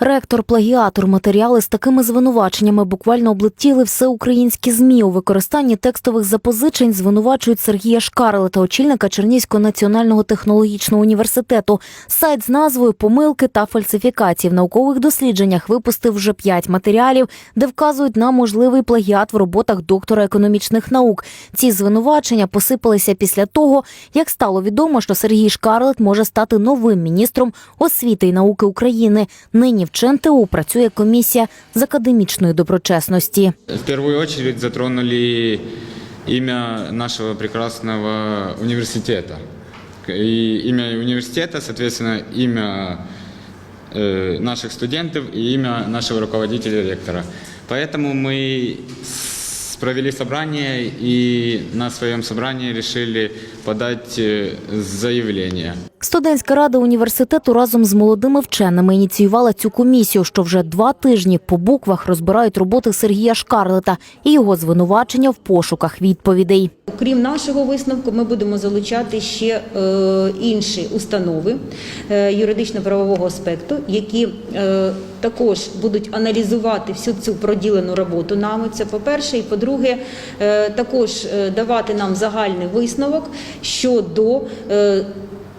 Ректор, плагіатор, матеріали з такими звинуваченнями буквально облетіли всеукраїнські змі. У використанні текстових запозичень звинувачують Сергія Шкарлета, очільника Чернігівського національного технологічного університету. Сайт з назвою Помилки та фальсифікації в наукових дослідженнях випустив вже п'ять матеріалів, де вказують на можливий плагіат в роботах доктора економічних наук. Ці звинувачення посипалися після того, як стало відомо, що Сергій Шкарлет може стати новим міністром освіти і науки України. Нині в ЧНТУ працює комісія з академічної доброчесності. В первую очередь затронули имя нашего прекрасного университета. И имя университета, соответственно, имя э, наших студентов и имя нашего руководителя ректора. Поэтому мы с- провели собрание и на своем собрании решили подать э, заявление. Студентська рада університету разом з молодими вченими ініціювала цю комісію, що вже два тижні по буквах розбирають роботи Сергія Шкарлета і його звинувачення в пошуках відповідей. Крім нашого висновку, ми будемо залучати ще е, інші установи е, юридично-правового аспекту, які е, також будуть аналізувати всю цю проділену роботу нами. Це по-перше, і по-друге, також давати нам загальний висновок щодо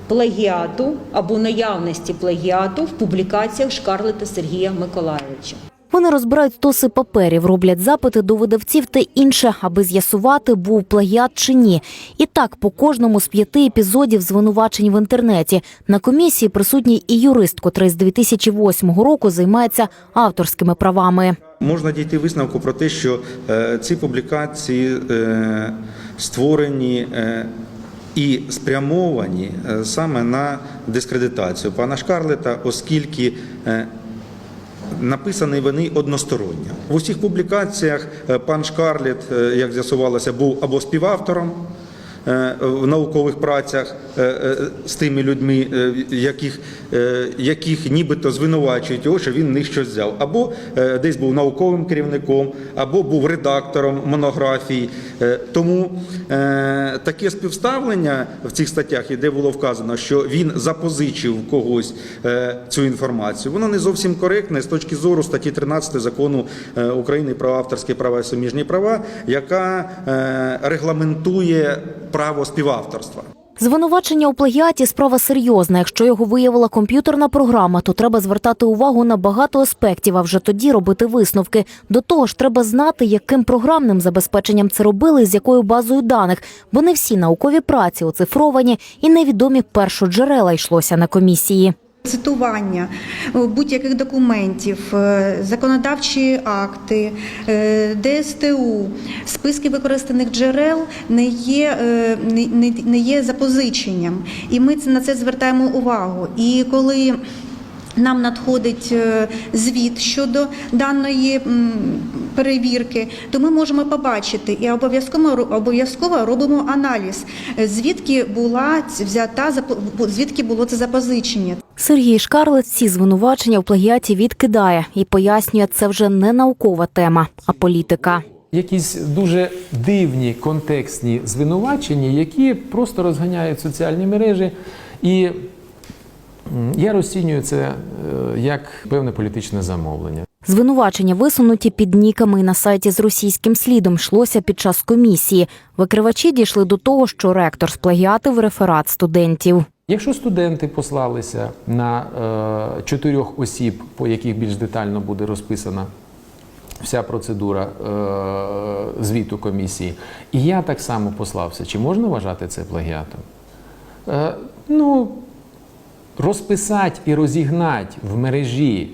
плагіату або наявності плагіату в публікаціях Шкарлета Сергія Миколайовича. Вони розбирають стоси паперів, роблять запити до видавців та інше, аби з'ясувати, був плагіат чи ні. І так по кожному з п'яти епізодів звинувачень в інтернеті. На комісії присутній і юрист, котрий з 2008 року займається авторськими правами. Можна дійти висновку про те, що е, ці публікації е, створені е, і спрямовані е, саме на дискредитацію пана Шкарлета, оскільки е, Написані вони односторонньо. В усіх публікаціях е, пан Шкарлет, як з'ясувалося, був або співавтором в наукових працях е, е, з тими людьми, е, яких, е, яких нібито звинувачують його, що він в них щось взяв, або е, десь був науковим керівником, або був редактором монографій. Е, Тому е, таке співставлення в цих статтях, де було вказано, що він запозичив когось е, цю інформацію, воно не зовсім коректне з точки зору статті 13 закону е, України про авторські права і суміжні права, яка е, регламентує право співавторства. Звинувачення у плагіаті справа серйозна. Якщо його виявила комп'ютерна програма, то треба звертати увагу на багато аспектів, а вже тоді робити висновки. До того ж, треба знати, яким програмним забезпеченням це робили з якою базою даних, бо не всі наукові праці оцифровані і невідомі першоджерела йшлося на комісії. Цитування е, будь-яких документів, е, законодавчі акти, е, ДСТУ, списки використаних джерел не є, не, не є запозиченням. І ми на це звертаємо увагу. І коли нам надходить е, звіт щодо даної перевірки, то ми можемо побачити і обов'язково обов'язково робимо аналіз, е, звідки була взята звідки було це запозичення. Сергій Шкарлет ці звинувачення у плагіаті відкидає і пояснює, це вже не наукова тема, а політика. якісь дуже дивні контекстні звинувачення, які просто розганяють соціальні мережі. І я розцінюю це е, як певне політичне замовлення. Звинувачення висунуті під ніками на сайті з російським слідом йшлося під час комісії. Викривачі дійшли до того, що ректор сплагіатив реферат студентів. Якщо студенти послалися на е, чотирьох осіб, по яких більш детально буде розписана вся процедура е, звіту комісії, і я так само послався, чи можна вважати це плагіатом? Розписати і розігнати в мережі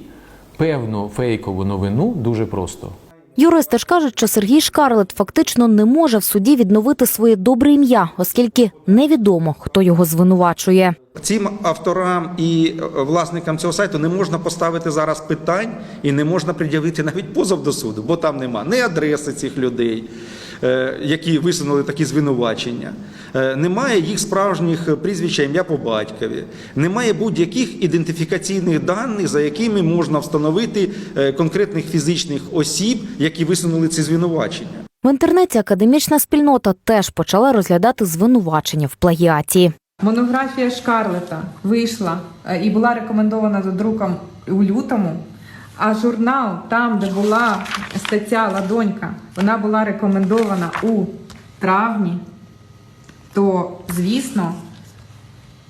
певну фейкову новину дуже просто. Юристи ж кажуть, що Сергій Шкарлет фактично не може в суді відновити своє добре ім'я, оскільки невідомо, хто його звинувачує. Цим авторам і е, власникам цього сайту не можна поставити зараз питань і не можна пред'явити навіть позов до суду, бо там нема ні адреси цих людей, е, які висунули такі звинувачення. Е, Немає їх справжніх прізвища, ім'я по батькові, немає будь-яких ідентифікаційних даних, за якими можна встановити конкретних фізичних осіб, які висунули ці звинувачення. В інтернеті академічна спільнота теж почала розглядати звинувачення в плагіаті. Монографія Шкарлета вийшла е, і була рекомендована за друком у лютому. А журнал, там, де була стаття Ладонька, вона була рекомендована у травні, то, звісно,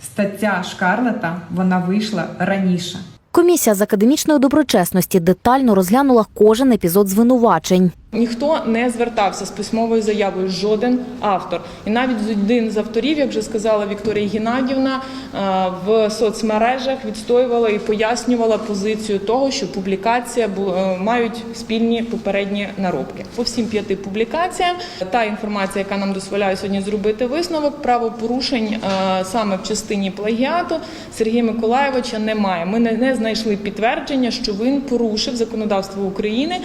стаття Шкарлета вона вийшла раніше. Комісія з академічної доброчесності детально розглянула кожен епізод звинувачень. Ніхто не звертався з письмовою заявою, жоден автор. І навіть один з авторів, як вже сказала Вікторія Геннадівна, е, в соцмережах відстоювала і пояснювала позицію того, що публікація е, мають спільні попередні наробки. По всім п'яти публікаціям та інформація, яка нам дозволяє сьогодні зробити висновок, правопорушень е, саме в частині плагіату Сергія Миколаєвича немає. Ми не знайшли підтвердження, що він порушив законодавство України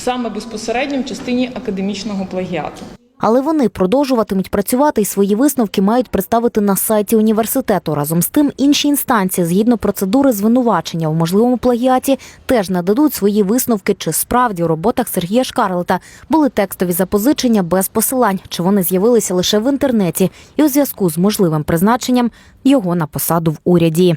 саме безпосередньо в частині академічного плагіату. Але вони продовжуватимуть працювати і свої висновки мають представити на сайті університету. Разом з тим, інші інстанції, згідно процедури звинувачення у можливому плагіаті, теж нададуть свої висновки, чи справді у роботах Сергія Шкарлета були текстові запозичення без посилань, чи вони з'явилися лише в інтернеті і у зв'язку з можливим призначенням його на посаду в уряді.